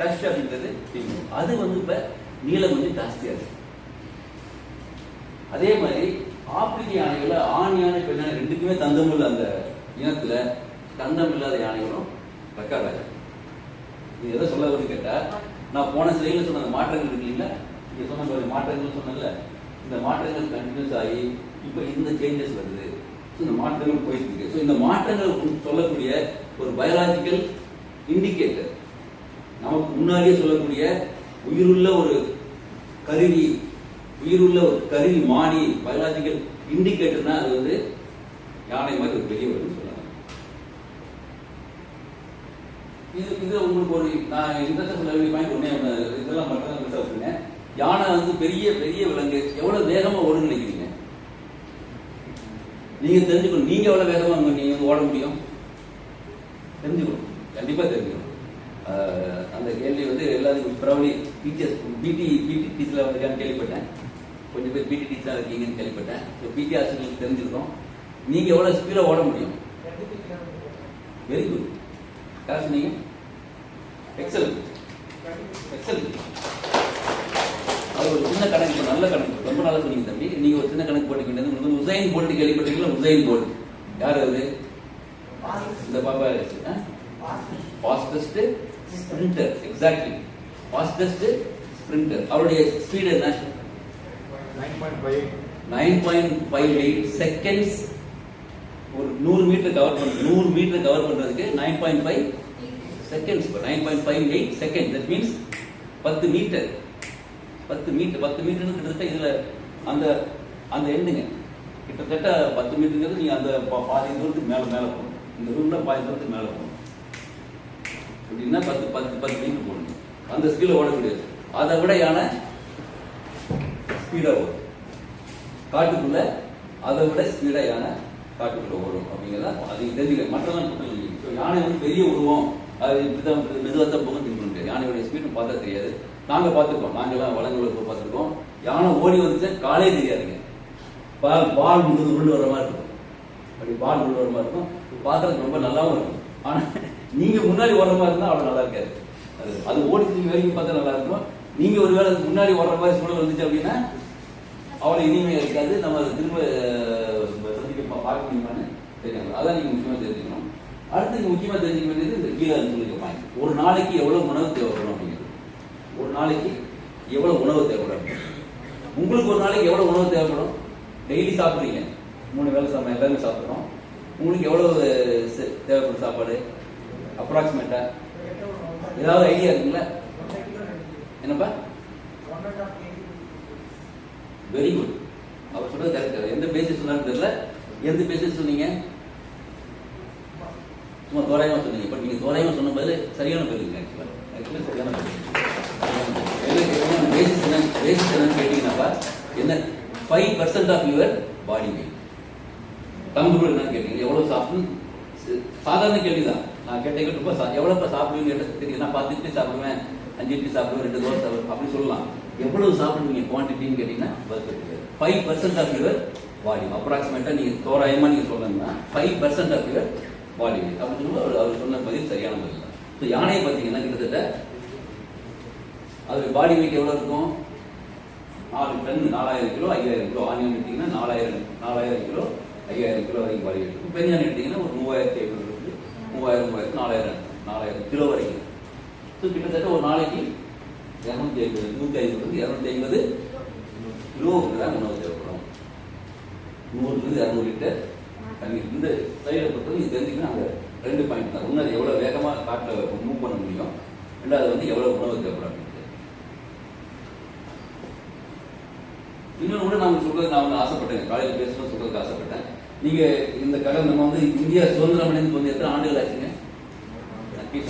Touch அப்படின்றது தெரியும். அது வந்து இப்ப நீளம் வந்து ஜாஸ்தியா இருக்கு. அதே மாதிரி ஆப்பிரிக்க யானைகள்ல ஆண் யானை பெண் யானை ரெண்டுக்குமே தந்தம் உள்ள அந்த இனத்துல தந்தம் இல்லாத யானைகளும் ரெக்கார்ட் ஆகுது. இது எதை சொல்ல வருது கேட்டா நான் போன சிலையில சொன்ன அந்த மாற்றங்கள் இருக்கு இல்லைங்களா? நீங்க சொன்ன பாருங்க, மாற்றங்கள் சொன்னல இந்த மாற்றங்கள் கண்டினியூஸ் ஆகி இப்போ இந்த சேஞ்சஸ் வருது. இந்த மாற்றங்கள் போயிட்டு இருக்கு. ஸோ இந்த மாற்றங்கள் சொல்லக்கூடிய ஒரு பயாலாஜிக்கல் இண்டிகேட்டர் நமக்கு முன்னாடியே சொல்லக்கூடிய உயிருள்ள ஒரு கருவி உயிருள்ள ஒரு கருவி மாடி பயாலஜிக்கல் இண்டிகேட்டர்னா அது வந்து யானை மாதிரி ஒரு பெரிய வரும்னு சொல்லலாம் இது இது உங்களுக்கு ஒரு நான் இந்த சொல்ல வேண்டிய பாயிண்ட் இதெல்லாம் மட்டும் தான் வச்சுருங்க யானை வந்து பெரிய பெரிய விலங்கு எவ்வளவு வேகமா ஓடுன்னு நினைக்கிறீங்க? நீங்க தெரிஞ்சுக்கணும். நீங்க எவ்வளவு வேகமா நீங்க வந்து ஓட முடியும்? தெரிஞ்சுக்கணும். கண்டிப்பா தெரிஞ்சுக்கணும். அந்த கேள்வி வந்து எல்லாத்துக்கும் ப்ராப்ளி டீச்சர்ஸ் பிடி பிடி டீச்சர்ல வந்திருக்கான்னு கேள்விப்பட்டேன். கொஞ்சம் பேர் பிடி டீச்சரா இருக்கீங்கன்னு கேள்விப்பட்டேன். ஸோ பிடி ஆசிரியர்களுக்கு தெரிஞ்சிருக்கோம். நீங்க எவ்வளவு ஸ்பீடா ஓட முடியும்? வெரி குட் யார் சொன்னீங்க? எக்ஸல் எக்ஸல் அது ஒரு சின்ன கணக்கு நல்ல கணக்கு. ரொம்ப நல்லா சொன்னீங்க தம்பி. நீங்க ஒரு சின்ன கணக்கு போட்டுக்க வேண்டியது உங்களுக்கு உசைன் போல்ட் கேள்விப்பட்டீங்களா உசைன் போல்ட் யார் அது? இந்த பாப்பா fastest sprinter exactly fastest sprinter அவருடைய ஸ்பீடு என்ன? Nine point five eight seconds ஒரு நூறு மீட்டர் கவர் பண்ணுறது நூறு மீட்டர் கவர் பண்ணுறதுக்கு nine point five seconds nine point five eight second that means பத்து மீட்டர் பத்து மீட்டர் பத்து மீட்டர்னு கிட்டத்தட்ட இதில் அந்த அந்த எண்டுங்க கிட்டத்தட்ட பத்து மீட்டருங்கிறது நீங்கள் அந்த பா- பாதி தூரத்துக்கு மேலே மேலே போகணும். இந்த ரூமில் பாதி தூரத்துக்கு மேலே போகணும். அப்படின்னா பத்து பத்து பத்து மீட்டர் போடணும். அந்த ஸ்பீட்ல ஓடக்கூடாது அதை விட யானை ஸ்பீடாக ஓடும். காட்டுக்குள்ள அதை விட ஸ்பீடாக யானை காட்டுக்குள்ள ஓடும். அப்படிங்கிறத அது தெரிஞ்சுக்க மற்றதான் குற்றம் இல்லை ஸோ யானை வந்து பெரிய உருவம் அது இப்படிதான் மெதுவாக போக தெரிஞ்சு யானையோட ஸ்பீடு பார்த்தா தெரியாது. நாங்கள் பார்த்துருக்கோம். நாங்கள்லாம் வளங்களை போய் பார்த்துருக்கோம். யானை ஓடி வந்துச்சு காலே தெரியாதுங்க. பால் பால் முழுது உருண்டு வர மாதிரி இருக்கும். அப்படி பால் உருண்டு வர மாதிரி இருக்கும். பார்க்கறதுக்கு ரொம்ப நல்லாவும் இருக்கும். ஆனால் நீங்க முன்னாடி ஓடுற மாதிரி இருந்தா அவ்வளவு நல்லா இருக்காது. அது அது ஓடி திரும்பி வரைக்கும் பார்த்தா நல்லா இருக்கும்? நீங்க ஒரு வேளை முன்னாடி ஓடுற மாதிரி சூழல் வந்துச்சு அப்படின்னா அவ்வளவு இனிமையா இருக்காது. நம்ம அதை திரும்ப சந்திக்க பார்க்க முடியுமான்னு தெரியாது. அதான் நீங்க முக்கியமா தெரிஞ்சுக்கணும். அடுத்து நீங்க முக்கியமா தெரிஞ்சுக்க வேண்டியது இந்த கீழே சொல்லிக்க பாயிண்ட் ஒரு நாளைக்கு எவ்வளவு உணவு தேவைப்படும் அப்படிங்கிறது. ஒரு நாளைக்கு எவ்வளவு உணவு தேவைப்படும்? உங்களுக்கு ஒரு நாளைக்கு எவ்வளவு உணவு தேவைப்படும்? டெய்லி சாப்பிடுறீங்க. மூணு வேளை சாப்பிட எல்லாருமே சாப்பிட்றோம். உங்களுக்கு எவ்வளவு செ- தேவைப்படும் சாப்பாடு? அப்ராக்சிமேட்டா ஏதாவது ஐடியா இருக்குங்களா என்னப்பா? வெரி குட் அவர் சொல்றது கரெக்ட் எந்த பேசிஸ் சொன்னாலும் தெரியல. எந்த பேசிஸ் சொன்னீங்க? சும்மா தோராயமா சொன்னீங்க. பட் நீங்க தோராயமா சொன்ன பதில் சரியான பதில் ஆக்சுவலா ஆக்சுவலா சரியான பதில். பேசிஸ் என்ன பேசிஸ் என்னன்னு கேட்டீங்கன்னாப்பா என்ன five percent of your body weight தம்பு என்னன்னு கேட்டீங்க. எவ்வளவு சாப்பிட்டு சாதாரண கேள்விதான். நான் கேட்டேன் ரொம்ப சா- எவ்வளவு சாப்பிடுவீங்க கேட்ட நான் பத்து இட்லி சாப்பிடுவேன். அஞ்சு இட்லி சாப்பிடுவேன் ரெண்டு தோசை அப்படின்னு சொல்லலாம். எவ்வளவு சாப்பிடுவீங்க குவான்டிட்டின்னு கேட்டீங்கன்னா five percent of your volume அப்ராக்சிமேட்டா நீங்க தோராயமா நீங்க சொல்லணும்னா five percent of your body அப்படின்னு சொல்லி அவர் அவர் சொன்ன பதில் சரியான பதில் தான். ஸோ யானையை பார்த்தீங்கன்னா கிட்டத்தட்ட அது பாடி வெயிட் எவ்வளவு இருக்கும்? நாலு டன் நாலாயிரம் கிலோ ஐயாயிரம் கிலோ. ஆனியன் எடுத்தீங்கன்னா நாலாயிரம் நாலாயிரம் கிலோ. ஐயாயிரம் கிலோ வரைக்கும் பாடி வெயிட் இருக்கும் பெரியான் எடுத்தீங்கன்னா ஒரு மூவாயிரத்தி ஐநூறு இருக்கு மூவாயிரம் மூவாயிரத்தி நாலாயிரம் நாலாயிரம் கிலோ வரைக்கும். ஸோ கிட்டத்தட்ட ஒரு நாளைக்கு இரநூத்தி ஐம்பது நூற்றி ஐம்பது இரநூத்தி ஐம்பது கிலோ தான் உணவு தேவைப்படும். நூறுலேருந்து இரநூறு லிட்டர் தண்ணீர். இந்த சைடை பொறுத்தவரை இது தெரிஞ்சுக்கணும். அங்கே ரெண்டு பாயிண்ட் தான். ஒன்று அது எவ்வளோ வேகமாக காட்டில் மூவ் பண்ண முடியும். ரெண்டாவது வந்து எவ்வளோ உணவு தேவைப்படும் இன்னொன்று கூட நான் சொல்றது நான் வந்து ஆசைப்பட்டேன். காலையில் பேசணும் சொல்றதுக்கு ஆசைப்பட்டேன். நீங்க இந்த கடன் நம்ம வந்து இந்தியா சுதந்திரம் அடைந்து வந்து எத்தனை ஆண்டுகள் ஆச்சுங்க?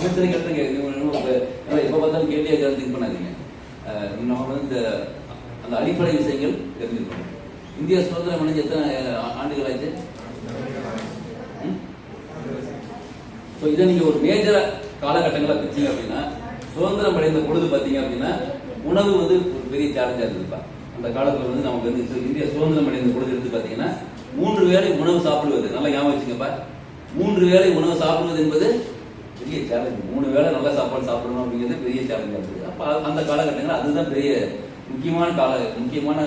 சின்ன கேட்டுங்க எப்போ பார்த்தாலும் கேள்வியாக கருத்து பண்ணாதீங்க. நம்ம வந்து இந்த அந்த அடிப்படை விஷயங்கள் தெரிஞ்சுக்கணும். இந்தியா சுதந்திரம் அடைஞ்சு எத்தனை ஆண்டுகள் ஆச்சு? ஸோ இதை நீங்க ஒரு மேஜர் காலகட்டங்களா பிரிச்சீங்க அப்படின்னா சுதந்திரம் அடைந்த பொழுது பார்த்தீங்க அப்படின்னா உணவு வந்து ஒரு பெரிய சேலஞ்சா இருந்ததுப்பா அந்த காலத்துல வந்து நமக்கு வந்து இந்தியா சுதந்திரம் அடைந்த பொழுது எடுத்து பார்த்தீங்கன்னா மூன்று வேளை உணவு சாப்பிடுவது. நல்லா ஞாபகம் வச்சுங்கப்பா மூன்று வேளை உணவு சாப்பிடுவது என்பது பெரிய சேலஞ்ச் மூணு வேளை நல்ல சாப்பாடு சாப்பிடணும் அப்படிங்கிறது பெரிய சேலஞ்சாக இருக்குது. அப்போ அந்த காலகட்டங்கள் அதுதான் பெரிய முக்கியமான கால முக்கியமான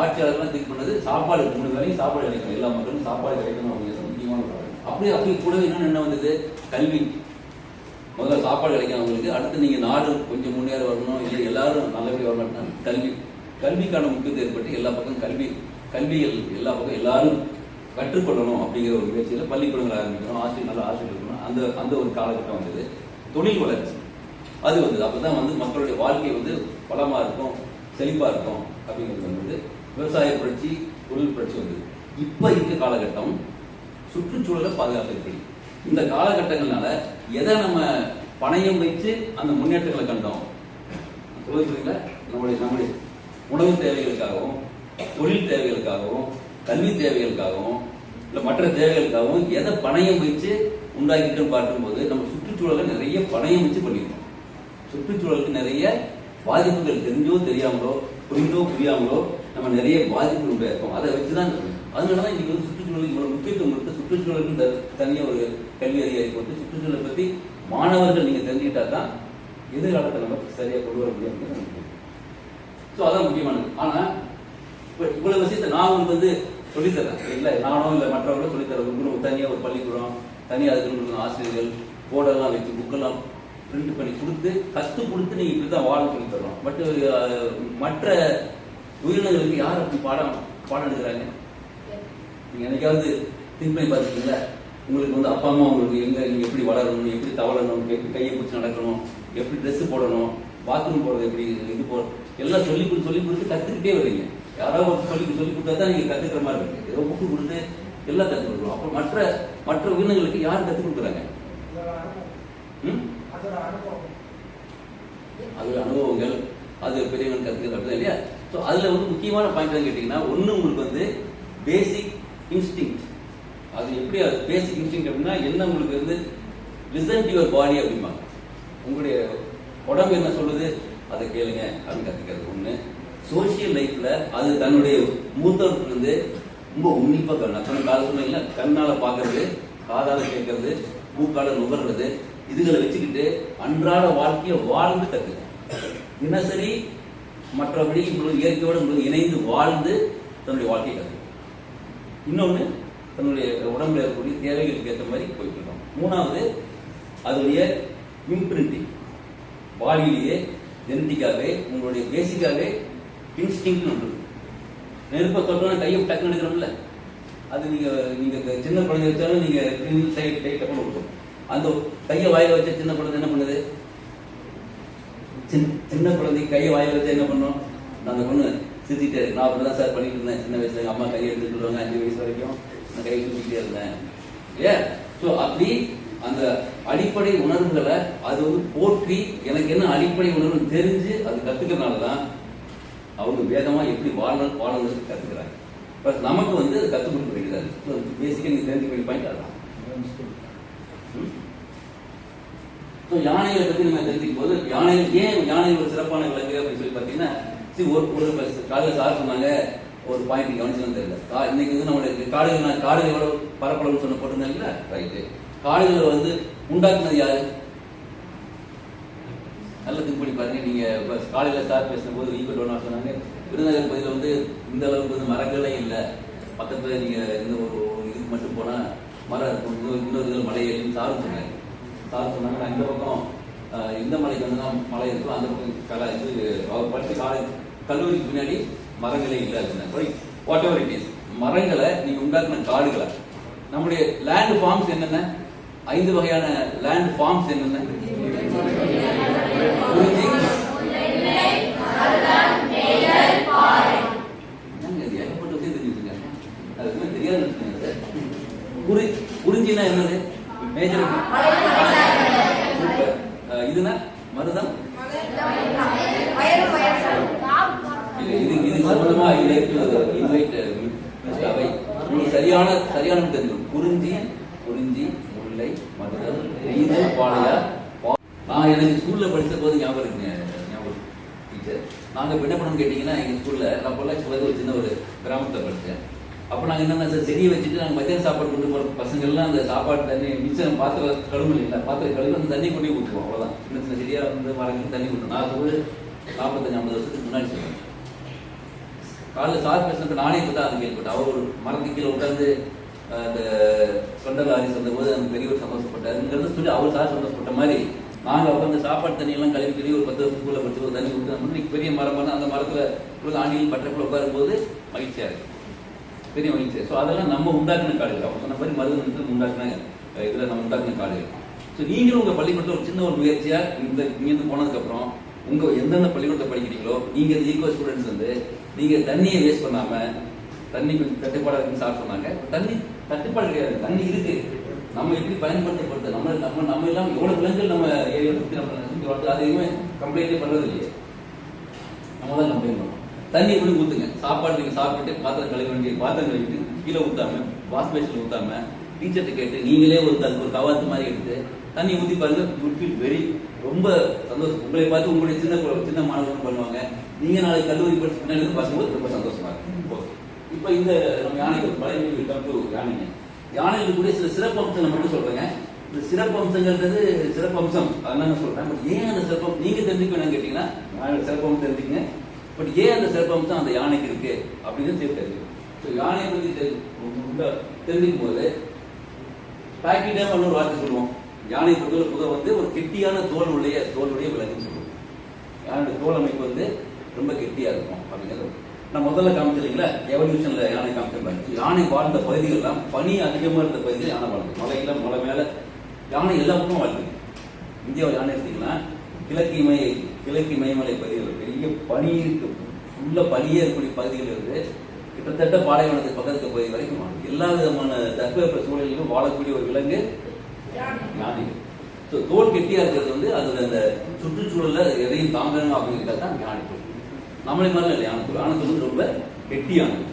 ஆட்சியாளர்கள்லாம் திங்க் பண்ணது சாப்பாடு. மூணு வேளையும் சாப்பாடு கிடைக்கணும். எல்லா மக்களும் சாப்பாடு கிடைக்கணும் அப்படிங்கிறது முக்கியமான காலம். அப்படியே அப்படி கூடவே இன்னும் என்ன வந்தது? கல்வி. முதல்ல சாப்பாடு கிடைக்கும் அவங்களுக்கு. அடுத்து நீங்கள் நாடு கொஞ்சம் முன்னேற வரணும். இல்லை எல்லாரும் நல்லபடியாக வரணும்னா கல்வி. கல்விக்கான முக்கியத்துவம் ஏற்பட்டு எல்லா பக்கம் கல்வி கல்விகள் எல்லா பக்கம் எல்லாரும் கற்றுக்கொள்ளணும் அப்படிங்கிற ஒரு முயற்சியில் பள்ளிக்கூடங்கள் ஆரம்பிக்கணும் ஆசிரியர் நல்ல ஆசிரியர் இருக்கணும். அந்த அந்த ஒரு காலகட்டம் வந்தது. தொழில் வளர்ச்சி. அது வந்தது அப்பதான் வந்து மக்களுடைய வாழ்க்கை வந்து பலமாக இருக்கும் செழிப்பாக இருக்கும் அப்படிங்கிறது வந்தது. விவசாய புரட்சி தொழில் புரட்சி வந்தது. இப்போ இருக்க காலகட்டம் சுற்றுச்சூழலை பாதுகாக்கிறது இந்த காலகட்டங்கள்னால எதை நம்ம பணயம் வைத்து அந்த முன்னேற்றங்களை கண்டோம்? சொல்லுங்களா நம்முடைய நம்முடைய உணவு தேவைகளுக்காகவும் தொழில் தேவைகளுக்காகவும் கல்வி தேவைகளுக்காகவும் இல்லை மற்ற தேவைகளுக்காகவும் எதை பணையம் வச்சு உண்டாக்கிட்டு பார்க்கும்போது நம்ம சுற்றுச்சூழலை நிறைய பணையம் வச்சு பண்ணியிருக்கோம் சுற்றுச்சூழலுக்கு நிறைய பாதிப்புகள் தெரிஞ்சோ தெரியாமலோ புரிந்தோ புரியாமலோ நம்ம நிறைய பாதிப்புகள் உண்டாயிருக்கோம். அதை வச்சு தான் அதனால தான் இன்னைக்கு வந்து சுற்றுச்சூழலுக்கு இவ்வளவு முக்கியத்துவம் கொடுத்து சுற்றுச்சூழலுக்கு த- தனியா ஒரு கல்வி அதிகாரி போட்டு சுற்றுச்சூழலை பத்தி மாணவர்கள் நீங்க தெரிஞ்சுக்கிட்டா தான் எதிர்காலத்தை நம்ம சரியா கொண்டு வர முடியும் ஸோ அதான் முக்கியமானது. ஆனா இப்போ இவ்வளவு விஷயத்தை நான் வந்து வந்து சொல்லித்தரேன் இல்லை நானும் இல்லை மற்றவங்களும் சொல்லித்தரேன். உங்களுக்கு தனியா ஒரு பள்ளிக்கூடம் தனியாக அதுக்கு ஆசிரியர்கள் போர்டெல்லாம் வச்சு புக்கெல்லாம் பிரிண்ட் பண்ணி கொடுத்து கஷ்டம் கொடுத்து நீங்க இப்படி தான் வாழ சொல்லி தரலாம் பட் மற்ற உயிரினங்களுக்கு யார் அப்படி பாடம் பாடம் எடுக்கிறாங்க? நீங்க என்னைக்காவது திங்க் பண்ணி பார்த்துருக்கீங்களா? உங்களுக்கு வந்து அப்பா அம்மா உங்களுக்கு எங்க நீங்க எப்படி வளரணும் எப்படி தவளணும் எப்படி கையை பிடிச்சி நடக்கணும் எப்படி ட்ரெஸ் போடணும் பாத்ரூம் போடுறது எப்படி இது போ எல்லாம் சொல்லி கொடுத்து சொல்லி கொடுத்து கத்துக்கிட்டே வரீங்க. யாராவது ஒரு சொல்லி சொல்லி கொடுத்தா தான் நீங்க கத்துக்கிற மாதிரி இருக்கு. ஏதோ புக்கு கொடுத்து எல்லாம் கத்துக் கொடுக்குறோம் அப்புறம் மற்ற மற்ற உயிரினங்களுக்கு யார் கத்துக் கொடுக்குறாங்க? ம்? அது அனுபவங்கள். அது பெரியவங்க கத்துக்கிறது இல்லையா? ஸோ அதுல வந்து முக்கியமான பாயிண்ட் கேட்டீங்கன்னா ஒண்ணு உங்களுக்கு வந்து பேசிக் இன்ஸ்டிங் அது எப்படி அது பேசிக் இன்ஸ்டிங் அப்படின்னா என்ன உங்களுக்கு வந்து லிசன் டு யுவர் பாடி அப்படிம்பாங்க. உங்களுடைய உடம்பு என்ன சொல்லுது? அதை கேளுங்க அப்படின்னு கத்துக்கிறது ஒண்ணு. சோஷியல் லைஃப்ல அது தன்னுடைய மூத்தவர்கள் வந்து ரொம்ப உன்னிப்பா கண்ணா. சொன்ன கால சொன்னீங்களா கண்ணால பாக்குறது காதால கேட்கறது மூக்கால நுகர்றது இதுகளை வச்சுக்கிட்டு அன்றாட வாழ்க்கையை வாழ்ந்து கத்துக்க தினசரி மற்றபடி உங்களுக்கு இயற்கையோடு உங்களுக்கு இணைந்து வாழ்ந்து தன்னுடைய வாழ்க்கையை கத்துக்க இன்னொன்னு தன்னுடைய உடம்புல இருக்கக்கூடிய தேவைகளுக்கு ஏற்ற மாதிரி போயிட்டு இருக்கோம் மூணாவது அதனுடைய இம்ப்ரிண்டிங் பாடியிலேயே ஜெனட்டிக்காகவே உங்களுடைய பேசிக்காகவே இன்ஸ்டிங் ஒன்று இருக்கு. நெருப்பை தொட்டோன்னா கையை டக்குன்னு எடுக்கிறோம்ல. அது நீங்க நீங்க சின்ன குழந்தை வச்சாலும் நீங்க சைட் டைட்டை கொண்டு கொடுக்கும். அந்த கையை வாயில வச்ச சின்ன குழந்தை என்ன பண்ணுது? சின்ன சின்ன குழந்தை கையை வாயில வச்சா என்ன பண்ணும்? நான் அந்த பொண்ணு சிரிச்சிட்டே இருக்கு நான் அப்படிதான் சார் பண்ணிட்டு இருந்தேன். சின்ன வயசுல அம்மா கையை எடுத்துட்டு வருவாங்க. அஞ்சு வயசு வரைக்கும் நான் கையை தூக்கிட்டே இருந்தேன். ஏ ஸோ அப்படி அந்த அடிப்படை உணர்வுகளை அது வந்து போற்றி எனக்கு என்ன அடிப்படை உணர்வு தெரிஞ்சு அது கத்துக்கிறதுனால தான் அவங்க வேதமா எப்படி வாழ வாழணும்னு கத்துக்கிறாங்க. பட் நமக்கு வந்து அது கற்றுக் கொடுக்க வேண்டியதாக பேசிக்காக நீங்க தெரிஞ்சுக்க வேண்டிய பாயிண்ட் அதான் ஸோ யானைகளை பத்தி நம்ம தெரிஞ்சுக்கும் போது யானைகள் ஏன் யானை ஒரு சிறப்பான விலங்கு அப்படின்னு சொல்லி பார்த்தீங்கன்னா சரி ஒரு ஒரு காலையில் சார் சொன்னாங்க ஒரு பாயிண்ட் கவனிச்சுன்னு தெரியல. இன்னைக்கு வந்து நம்மளுடைய காடுகள் நான் காடுகள் எவ்வளவு பரப்பளவுன்னு சொன்ன போட்டிருந்தாங்கல்ல? ரைட்டு காடுகளை வந்து உண்டாக்குனது யாரு? நல்ல திங்க் பண்ணி பாருங்க. நீங்க காலையில சார் பேசும்போது ஈகோ டோனா சொன்னாங்க. விருதுநகர் பகுதியில் வந்து இந்த அளவுக்கு வந்து மரங்களே இல்லை. பக்கத்துல நீங்க இந்த ஒரு ஒரு இதுக்கு மட்டும் போனா மரம் இருக்கும். இன்னொரு இன்னொரு இதில் மலை சாரும் சொன்னாங்க சார் சொன்னாங்க நான் இந்த பக்கம் இந்த மலைக்கு வந்து தான் மலை இருக்கும் அந்த பக்கம் கலா இது அவர் படிச்ச காலை கல்லூரிக்கு பின்னாடி மரங்களே இல்லை அப்படின்னா வாட் எவர் இட் இஸ் மரங்களை நீங்க உண்டாக்குன காடுகளை? நம்முடைய லேண்ட் ஃபார்ம்ஸ் என்னென்ன? ஐந்து வகையான லேண்ட் ஃபார்ம்ஸ் என்னென்ன? என்னங்க ஏகப்பட்ட விஷயம் தெரியாது சார் குறிஞ்சினா என்னது? மேஜர் இதுனா மருதம்? இது இது சம்பந்தமா இன்வைட் uh, அவை. சரியான சரியான தெரியும். புரிஞ்சு குறிஞ்சி முல்லை மருதம் இது பாளையா பா- நான் எனக்கு ஸ்கூல்ல படிச்ச போது ஞாபகம் இருக்குங்க ஞாபகம் டீச்சர் கேட்டீங்கன்னா எங்கள் ஸ்கூலில் நான் பொள்ளாச்சி பகுதி ஒரு சின்ன ஒரு கிராமத்தை படித்தேன் அப்போ நாங்கள் என்னென்ன சார் செடியை வச்சுட்டு நாங்கள் மத்தியான சாப்பாடு கொண்டு போகிற பசங்கள்லாம் அந்த சாப்பாடு தண்ணி மிச்சம் பாத்திரம் கழுவு இல்லை பாத்திரம் கழுவு அந்த தண்ணி கொண்டு போய் அவ்வளோதான் சின்ன சின்ன செடியாக வந்து மரங்கள் தண்ணி ஊற்றுவோம் நான் ஒரு நாற்பத்தஞ்சு ஐம்பது வருஷத்துக்கு முன்னாடி சொல்லுவேன் காலைல சார் பேசுனது நானே இப்போ தான் அது கேள்விப்பட்டேன். அவர் ஒரு மரத்துக்கு கீழே உட்காந்து அந்த சொண்டல் ஆரி சொந்த போது அந்த பெரியவர் சந்தோஷப்பட்டாருங்கிறது சொல்லி அவர் சார் சந்தோஷப்பட்ட மாதிரி நாங்கள் உட்காந்து சாப்பாடு தண்ணியெல்லாம் கழுவி கழுவி ஒரு பத்து வருஷத்துக்குள்ள பத்து ஒரு தண்ணி ஊற்றி இன்னைக்கு பெரிய மரம் பண்ண அந்த மரத்தில் உள்ள ஆண்டியில் பட்டக்குள்ள உட்காரும்போது மகிழ்ச்சியாக இருக்கும் பெரிய மகிழ்ச்சி. ஸோ அதெல்லாம் நம்ம உண்டாக்குன காடுகள். அவங்க சொன்ன மாதிரி மருந்து உண்டாக்குன இதில் நம்ம உண்டாக்குன காடுகள். ஸோ நீங்களும் உங்கள் பள்ளிக்கூடத்தில் ஒரு சின்ன ஒரு முயற்சியாக இந்த இங்கேருந்து போனதுக்கப்புறம் உங்கள் எந்தெந்த பள்ளிக்கூடத்தை படிக்கிறீங்களோ நீங்கள் ஈகோ ஸ்டூடெண்ட்ஸ் வந்து நீங்கள் தண்ணியை வேஸ்ட் பண்ணாமல் தண்ணி கொஞ்சம் தட்டுப்பாடு இருக்குன்னு சார் சொன்னாங்க. தண்ணி தட்டுப்பாடு கிடையாது. தண்ணி இருக்குது நம்ம எப்படி பயன்படுத்தப்படுது நம்ம நம்ம நம்ம எல்லாம் எவ்வளவு விலங்குகள் நம்ம ஏரியா சுற்றி நம்ம சுற்றி வளர்த்து அது எதுவுமே கம்ப்ளைண்டே பண்றது இல்லையே. நம்ம தான் கம்ப்ளைண்ட் பண்ணோம் தண்ணி எப்படி ஊத்துங்க? சாப்பாடு நீங்க சாப்பிட்டு பாத்திரம் கழுவ வேண்டிய பாத்திரம் கழுவிட்டு கீழே ஊத்தாம வாஷ் பேஷன் ஊத்தாம டீச்சர்ட்ட கேட்டு நீங்களே ஒரு அதுக்கு ஒரு கவாத்து மாதிரி எடுத்து தண்ணி ஊத்தி பாருங்க யூ ஃபீல் வெரி ரொம்ப சந்தோஷம். உங்களை பார்த்து உங்களுடைய சின்ன சின்ன மாணவர்கள் பண்ணுவாங்க. நீங்க நாளைக்கு கல்லூரி படிச்சு பின்னாடி பார்க்கும்போது ரொம்ப சந்தோஷமா இருக்கும் இப்போ இந்த நம்ம யானைகள் பழைய கம் யானைங்க. யானைகளுக்கு இருக்கக்கூடிய சில சிறப்பு அம்சங்கள் மட்டும் சொல்றேங்க. இந்த சிறப்பு அம்சங்கிறது சிறப்பு அம்சம் அதனால சொல்றேன். பட் ஏன் அந்த சிறப்பு நீங்க தெரிஞ்சுக்க கேட்டீங்கன்னா யானையோட சிறப்பு அம்சம் தெரிஞ்சுக்கங்க. பட் ஏன் அந்த சிறப்பு அம்சம் அந்த யானைக்கு இருக்கு? அப்படின்னு சேர்த்து தெரிஞ்சுக்கணும் ஸோ யானையை பத்தி தெரிஞ்சுக்கும் போது பாக்கெட்டாக ஒரு வார்த்தை சொல்லுவோம். யானை பொறுத்தவரை புகை வந்து ஒரு கெட்டியான தோல் உடைய தோலுடைய விலங்குன்னு சொல்லுவோம். யானையோட தோல் அமைப்பு வந்து ரொம்ப கெட்டியா இருக்கும் அப்படிங்கிறது நான் முதல்ல காமிச்சிருக்கல எவல்யூஷன்ல யானை காமிச்சிருப்பாங்க யானை வாழ்ந்த பகுதிகள்லாம் பனி அதிகமா இருந்த பகுதியில் யானை வாழ்ந்து மலையில மலை மேல யானை எல்லா பக்கமும் வாழ்ந்து இந்தியாவில் யானை எடுத்தீங்கன்னா கிழக்கு மை கிழக்கு மைமலை பகுதிகள் பெரிய பனி இருக்கு. ஃபுல்லா பனியே இருக்கக்கூடிய பகுதிகள் இருக்கு. கிட்டத்தட்ட பாலைவனத்துக்கு பக்கத்துக்கு பகுதி வரைக்கும் வாழும். எல்லா விதமான தட்பவெப்ப சூழலிலும் வாழக்கூடிய ஒரு விலங்கு யானை. ஸோ தோல் கெட்டியா இருக்கிறது வந்து அது அந்த சுற்றுச்சூழல்ல எதையும் தாங்கணும் அப்படிங்கிறத தான் யானை நம்மளே மாதிரி இல்லை யானை தோல் வந்து ரொம்ப கெட்டியானது.